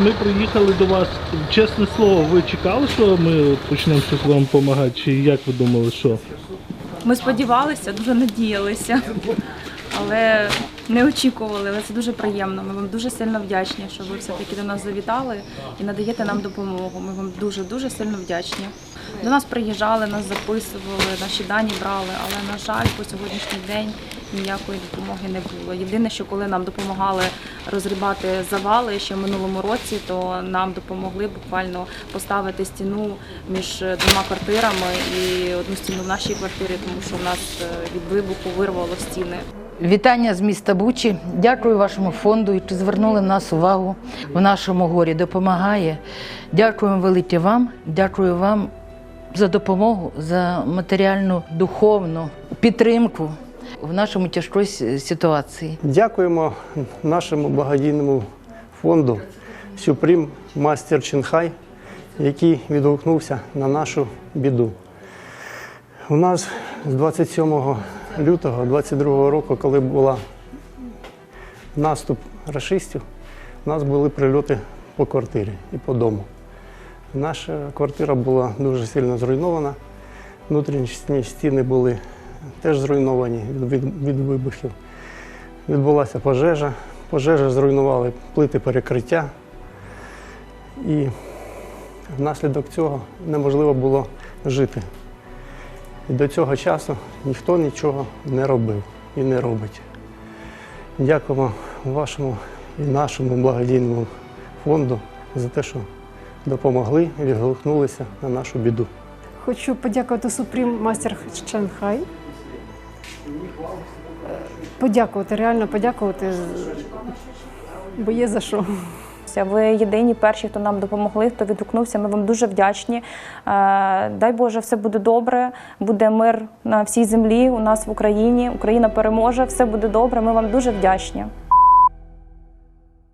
ми приїхали до вас. Чесне слово, ви чекали, що ми почнемо щось вам допомагати? Чи як ви думали, що? Ми сподівалися, дуже надіялися, але не очікували. Але це дуже приємно. Ми вам дуже сильно вдячні, що ви все-таки до нас завітали і надаєте нам допомогу. Ми вам дуже дуже сильно вдячні. До нас приїжджали, нас записували, наші дані брали, але на жаль, по сьогоднішній день ніякої допомоги не було. Єдине, що коли нам допомагали розрібати завали ще в минулому році, то нам допомогли буквально поставити стіну між двома квартирами і одну стіну в нашій квартирі, тому що в нас е, від вибуху вирвало стіни. Вітання з міста Бучі. Дякую вашому фонду, що звернули нас увагу в нашому горі. Допомагає. Дякуємо велике вам. Дякую вам за допомогу, за матеріальну духовну підтримку в нашому тяжкій ситуації. Дякуємо нашому благодійному фонду Сюпрім Мастер Чинхай, який відгукнувся на нашу біду. У нас з 27 лютого 22 року, коли була наступ рашистів, у нас були прильоти по квартирі і по дому. Наша квартира була дуже сильно зруйнована. Внутрішні стіни були теж зруйновані від, від вибухів. Відбулася пожежа. Пожежа зруйнували плити перекриття. І внаслідок цього неможливо було жити. І до цього часу ніхто нічого не робив і не робить. Дякуємо вашому і нашому благодійному фонду за те, що допомогли відгукнулися на нашу біду. Хочу подякувати Supreme Master Shanghai. Подякувати, реально подякувати, бо є за що. Ви єдині перші, хто нам допомогли, хто відгукнувся. Ми вам дуже вдячні. Е, Дай Боже, все буде добре. Буде мир на всій землі. У нас в Україні. Україна переможе. Все буде добре. Ми вам дуже вдячні.